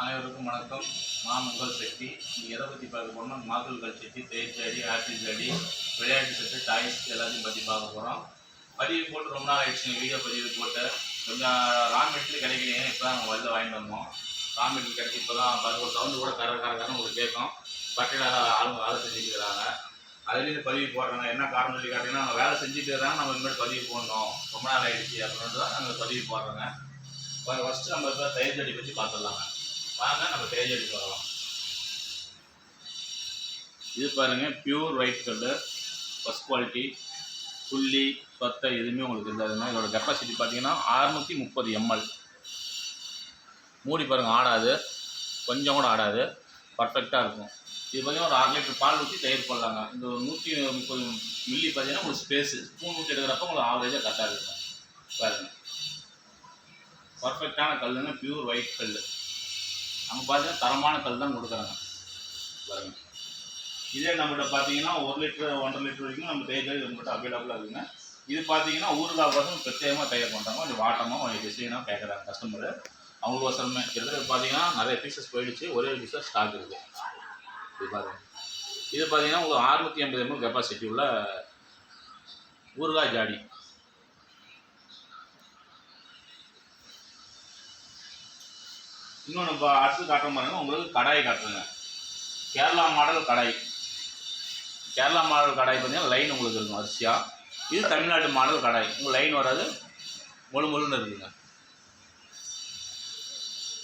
அனைவருக்கும் வணக்கம். மாமங்கல் சக்தி நீங்கள் எதை பற்றி பார்க்க போறோம்னா மாதுள்கள் சக்தி சட்டி தேர் செடி ஆப்பிள் விளையாட்டு செட்டு டாய்ஸ் எல்லாத்தையும் பற்றி பார்க்க போகிறோம் பதிவு போட்டு ரொம்ப நாள் ஆயிடுச்சு. வீடியோ பதிவு போட்டு. கொஞ்சம் ரா மெட்டீரியல் கிடைக்கலையே. இப்போ தான் நாங்கள் வெளில வாங்கிட்டு வந்தோம். ரா மெட்டீரியல் கிடைச்சி இப்போ தான் பாருங்க ஒரு சவுண்டு கூட கர கரகரன்னு உங்களுக்கு கேட்கும். பட்டையில் ஆளுங்க வேலை செஞ்சுட்டு இருக்கிறாங்க அதுலேருந்து பதிவு போடுறாங்க. என்ன காரணம் சொல்லி கேட்டிங்கன்னா நாங்கள் வேலை செஞ்சுட்டு இருக்கிறாங்க நம்ம இனிமேல் பதிவு போடணும். ரொம்ப நாள் ஆயிடுச்சு. அப்படின்ட்டு தான் நாங்கள் பதிவு போடுறோங்க. ஃபஸ்ட்டு நம்ம இப்போ தயிர் செடி பற்றி பார்த்துடலாங்க. வாங்க நம்ம தயிர் எடுத்து பார்க்கலாம் இது பாருங்க பியூர் ஒயிட் கல்லு ஃபஸ்ட் குவாலிட்டி புள்ளி சொத்தை எதுவுமே உங்களுக்கு இருந்ததுன்னா இதோட கெப்பாசிட்டி பார்த்தீங்கன்னா அறுநூற்றி முப்பது எம்எல் மூடி பாருங்கள் ஆடாது. கொஞ்சம் கூட ஆடாது. பர்ஃபெக்டாக இருக்கும். இது பார்த்தீங்கன்னா ஒரு அரை லிட்டர் பால் ஊற்றி தயிர் போடலாங்க. இந்த ஒரு நூற்றி முப்பது மில்லி பார்த்தீங்கன்னா உங்களுக்கு ஸ்பேஸு ஸ்பூன் ஊற்றி எடுக்கிறப்ப உங்களுக்கு ஆவரேஜாக கரெக்டாக இருக்கும். பாருங்கள் பர்ஃபெக்டான கல்லுங்க பியூர் ஒயிட் கல் நம்ம பார்த்தீங்கன்னா தரமான கல் தான் கொடுக்குறாங்க. பாருங்க. இதே நம்மகிட்ட பார்த்தீங்கன்னா ஒரு லிட்டர் ஒன்றரை லிட்டர் வரைக்கும் நம்ம தயிர் நம்மகிட்ட அவைலபிளாக இருக்குங்க. இது பார்த்தீங்கன்னா ஊறுகாய் பசங்க பிரத்யேகமாக தயார் பண்ணுறாங்க கொஞ்சம் வாட்டமாக கொஞ்சம் டிசைனாக கேட்குறாங்க கஸ்டமர் அவங்களுக்கு வசரமே கிட்டத்தட்ட பார்த்தீங்கன்னா நிறைய பீசஸ் போயிடுச்சு. ஒரே ஒரு பீஸஸ் ஸ்டாக் இருக்குது இது பாருங்க. இது பார்த்தீங்கன்னா உங்களுக்கு அறுநூற்றி ஐம்பது எம்எல் கெப்பாசிட்டி உள்ள ஊறுகாய் ஜாடி. இன்னொன்று இப்போ அடுத்து காட்டுற பாருங்க உங்களுக்கு கடாய் காட்டுறேங்க கேரளா மாடல் கடாய். கேரளா மாடல் கடாய் பார்த்தீங்கன்னா லைன் உங்களுக்கு இருக்கும் அரிசியாக இது தமிழ்நாட்டு மாடல் கடாய். உங்களுக்கு லைன் வராது. முழு முழுன்னு இருக்குங்க.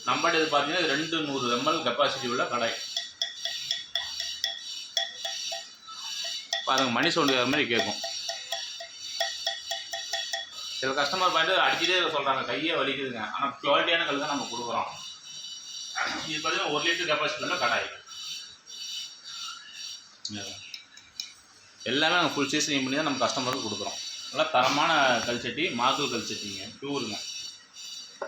நம்மகிட்ட இது பார்த்தீங்கன்னா ரெண்டு நூறு எம்எல் கெப்பாசிட்டி உள்ள கடாய். பாருங்கள் மணி சவுண்டு மாதிரி கேட்கும் சில கஸ்டமர் பார்த்து அடிச்சுட்டே சொல்கிறாங்க கையே வலிக்குதுங்க. ஆனால் குவாலிட்டியான கல் தான் நம்ம கொடுக்குறோம். இது பார்த்தீங்கன்னா ஒரு லிட்டர் கெப்பாசிட்டி உள்ள கடாய் எல்லாமே நாங்கள் ஃபுல் சீசனிங் பண்ணி தான் நம்ம கஸ்டமருக்கு கொடுக்குறோம். நல்லா தரமான கல்ச்சட்டி சட்டி மாத்தூர் டூருங்க பியூருங்க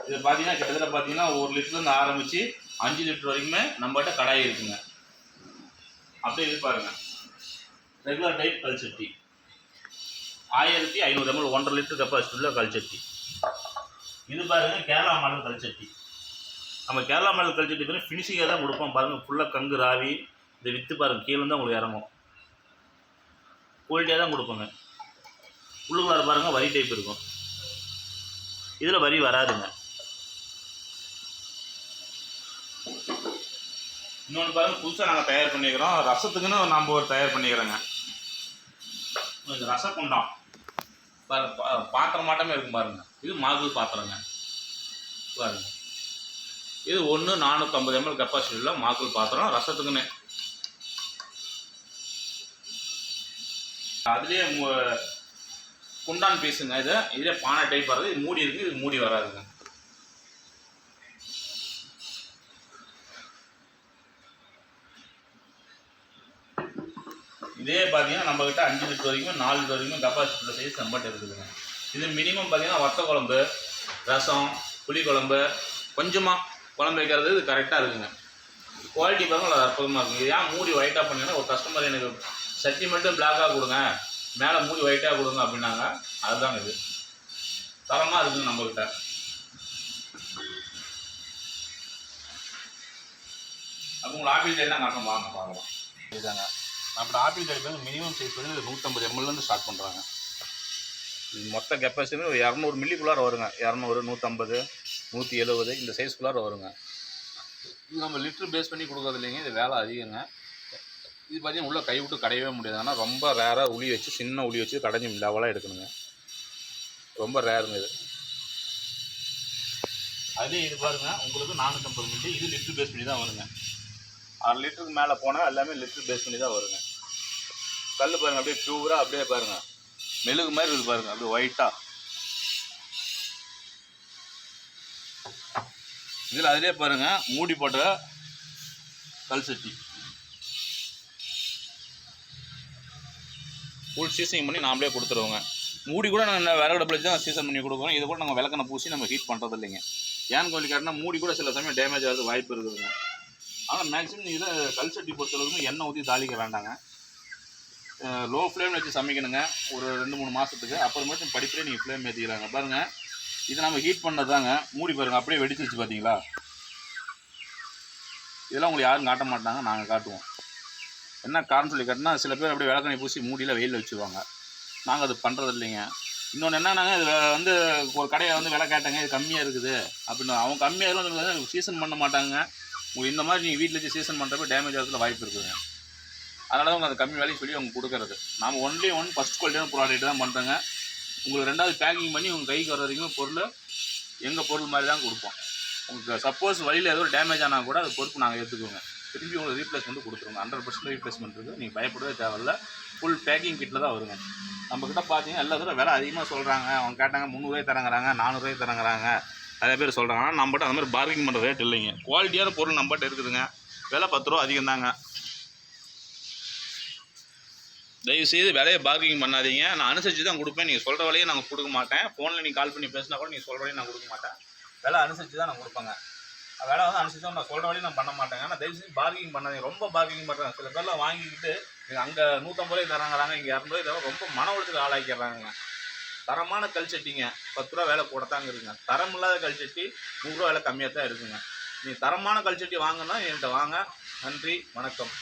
இது பார்த்தீங்கன்னா கிட்டத்தட்ட பார்த்தீங்கன்னா ஒரு லிட்டர்லேருந்து ஆரம்பித்து அஞ்சு லிட்டர் வரைக்குமே நம்மகிட்ட கடாய் இருக்குங்க. அப்படியே இது பாருங்க. ரெகுலர் டைப் கல்ச்சட்டி ஆயிரத்தி ஐநூறு எம்எல் ஒன்றரை லிட்டர் கெப்பாசிட்டி உள்ள கல் சட்டி. இது பாருங்க கேரளா மாடல் கல்ச்சட்டி நம்ம கேரளா மாடல் கல் சட்டி பாருங்க ஃபினிஷிங்காக தான் கொடுப்போம் பாருங்கள் ஃபுல்லாக கங்கு ராவி இந்த வித்து பாருங்க. கீழே தான் உங்களுக்கு இறங்கும். குவாலிட்டியாக தான் கொடுப்போங்க. உள்ளுக்குள்ளார பாருங்க வரி டைப் இருக்கும். இதில் வரி வராதுங்க. இன்னொன்று பாருங்கள் புதுசாக நாங்கள் தயார் பண்ணிக்கிறோம். ரசத்துக்குன்னு நம்ம ஒரு தயார் பண்ணிக்கிறோங்க. இது ரசக்குண்டம் பாருங்க பா- பாத்திரம் மாட்டமே இருக்கும் பாருங்கள் இது மாகுல் பாத்திரங்க. பாருங்க. இது ஒன்று நானூற்றம்பது எம்எல் கெப்பாசிட்டி உள்ள மாக்குள் பாத்திரம் ரசத்துக்குன்னு. அதுலேயே குண்டான் பீஸுங்க இது. இதே பானை டைப் வராது இது மூடி இருக்கு இது மூடி வராதுங்க. இதே பார்த்தீங்கன்னா நம்மக்கிட்ட அஞ்சு லிட்டர் வரைக்கும் நாலு லிட்டர் வரைக்கும் கெப்பாசிட்டியில் சைஸ் நம்மகிட்ட இருக்குதுங்க. இது மினிமம் பார்த்தீங்கன்னா வத்த குழம்பு ரசம் புளி குழம்பு கொஞ்சமாக குழம்பு வைக்கிறது இது கரெக்டாக இருக்குங்க. குவாலிட்டி பாருங்க அற்புதமாக இருக்கும் இது ஏன் மூடி ஒயிட்டாக பண்ணீங்கன்னா ஒரு கஸ்டமர் எனக்கு சட்டி மட்டும் பிளாக்காக கொடுங்க. மேலே மூடி ஒயிட்டாக கொடுங்க அப்படின்னாங்க. அதுதாங்க இது. தரமாக இருக்குங்க நம்மக்கிட்ட அப்போ உங்களை ஆப்பிள் சைடு தான் காட்டணும் வாங்க பார்க்கலாம். இதுதாங்க. அப்புறம் ஆப்பிள் சைடு வந்து மினிமம் சைஸ் வந்து நூற்றம்பது எம்எல்லேருந்து ஸ்டார்ட் பண்ணுறாங்க மொத்த கெப்பாசிட்டி ஒரு இரநூறு மில்லிக்குள்ளார வருங்க. இரநூறு நூற்றம்பது நூற்றி எழுபது இந்த சைஸ்குள்ளார வருங்க. இது நம்ம லிட்டர் பேஸ் பண்ணி கொடுக்குறது இல்லைங்க இது வேலை அதிகங்க. இது பார்த்தீங்கன்னா உள்ளே கை விட்டு கடையவே முடியாது. ஆனால் ரொம்ப ரேராக உளி வச்சு சின்ன உளி வச்சு கடைஞ்சி லெவலாக எடுக்கணுங்க. ரொம்ப ரேருங்க இது. அதே இது பாருங்க உங்களுக்கு நானூற்றம்பது மில்லி இது லிட்டர் பேஸ் பண்ணி தான் வருங்க. அரை லிட்டருக்கு மேலே போனால் எல்லாமே லிட்டர் பேஸ் பண்ணி தான் வருங்க. கல் பாருங்கள் அப்படியே ப்யூராக அப்படியே பாருங்கள் மெழுகு மாதிரி இருக்குது பாருங்க அப்படியே ஒயிட்டாக இதில் அதிலே பாருங்கள் மூடி போட்ட கல் சட்டி. ஃபுல் சீசனிங் பண்ணி நாமளே கொடுத்துருவோங்க. மூடி கூட நாங்கள் விறகு டப்பில் தான் சீசன் பண்ணி கொடுக்குறோம் இது கூட நாங்கள் விளக்கணை பூசி நம்ம ஹீட் பண்ணுறது இல்லைங்க ஏன்னு கொஞ்சம் கேட்டினா மூடி கூட சில சமயம் டேமேஜ் ஆகிறது வாய்ப்பு இருக்குதுங்க. ஆனால் மேக்ஸிமம் இதை கல் சட்டி பொறுத்தளவுக்கு எண்ணெய் ஊற்றி தாளிக்க வேண்டாங்க. லோ ஃப்ளேமில் வச்சு சமைக்கணுங்க. ஒரு ரெண்டு மூணு மாதத்துக்கு அப்புறமேட்டு படிப்படியே நீங்கள் ஃப்ளேம் ஏற்றிக்கலாங்க பாருங்கள் இது நம்ம ஹீட் பண்ணது தாங்க மூடி பாருங்கள் அப்படியே வெடிச்சிருச்சு பார்த்தீங்களா இதெல்லாம் உங்களுக்கு யாரும் காட்ட மாட்டாங்க நாங்கள் காட்டுவோம். என்ன காரணம் சொல்லி காட்டினா சில பேர் அப்படியே விளக்கணி பூசி மூடியில் வெயிலில் வச்சுருவாங்க. நாங்கள் அது பண்ணுறது இல்லைங்க. இன்னொன்று என்னன்னாங்க இது வந்து ஒரு கடையை வந்து விலை கேட்டாங்க இது கம்மியாக இருக்குது. அப்படின்னு அவங்க கம்மியாக இருந்தால் சீசன் பண்ண மாட்டாங்க. உங்களுக்கு இந்த மாதிரி நீங்கள் வீட்டில் வச்சு சீசன் பண்ணுறப்ப டேமேஜ் ஆகிறதுல வாய்ப்பு இருக்குதுங்க. அதனால தான் உங்களுக்கு அது கம்மி விலைக்கு சொல்லி அவங்க கொடுக்குறது. நாம் ஒன்லி ஒன் ஃபஸ்ட் குவாலிட்டியான ப்ராடக்ட் தான் பண்ணுறோங்க உங்களுக்கு ரெண்டாவது பேக்கிங் பண்ணி உங்கள் கைக்கு வர வரைக்கும் பொருள் எங்கள் பொருள் மாதிரி தான் கொடுப்போம். உங்களுக்கு சப்போஸ் வழியில் ஏதோ டேமேஜ் ஆனால் கூட அது பொறுப்பு நாங்கள் ஏற்றுக்குவோங்க திரும்பி உங்களுக்கு ரீப்ளேஸ்மெண்ட் கொடுத்துருவோம் ஹண்ட்ரட் பர்சன்ட் ரீப்ளேஸ்மெண்ட் இருக்குது நீங்கள் பயப்படவே தேவையில்ல. ஃபுல் பேக்கிங் கிட்டில் தான் வருங்க. நம்மக்கிட்ட பார்த்தீங்கன்னா எல்லா தடவை விலை அதிகமாக சொல்கிறாங்க அவங்க கேட்டாங்க முந்நூறுவாய் தரங்கிறாங்க நானூறுவாய் தரங்கிறாங்க நிறைய பேர் சொல்கிறாங்க ஆனால் நம்மகிட்ட அந்த மாதிரி பார்கிங் பண்ணுற ரேட் இல்லைங்க. குவாலிட்டியான பொருள் நம்மகிட்ட இருக்குதுங்க. விலை பத்து ரூபா அதிகம் தாங்க தயவுசெய்து விலையை பார்க்கிங் பண்ணாதீங்க. நான் அனுசரித்து தான் கொடுப்பேன். நீங்கள் சொல்கிற விலையை நாங்கள் கொடுக்க மாட்டேன். ஃபோனில் நீங்கள் கால் பண்ணி பேசினா கூட நீங்கள் சொல்கிற விலையை நான் கொடுக்க மாட்டேன். விலை அனுசரித்து தான் நான் கொடுப்பேங்க. வேலை வந்து அனுசரித்து நான் சொல்கிற வழியும் நான் பண்ண மாட்டேங்க. ஆனால் தயவுசெய்து பார்க்கிங் பண்ணாதீங்க. ரொம்ப பார்க்கிங் பண்ணுறாங்க சில பேர்லாம் வாங்கிக்கிட்டு அங்கே நூற்றம்பது ரூபாய் தராங்கிறாங்க இங்கே இரநூறுவா இதெல்லாம் ரொம்ப மன உளைச்சலுக்கு ஆளாக்கிறாங்க தரமான கல் சட்டிங்க. பத்து ரூபா விலை கூட தாங்க இருக்குங்க. தரம் இல்லாத கல் சட்டி நூறுரூவா வேலை கம்மியாக தான் இருக்குங்க. நீங்கள் தரமான கல் சட்டி வாங்கினா என்கிட்ட வாங்க. நன்றி. வணக்கம்.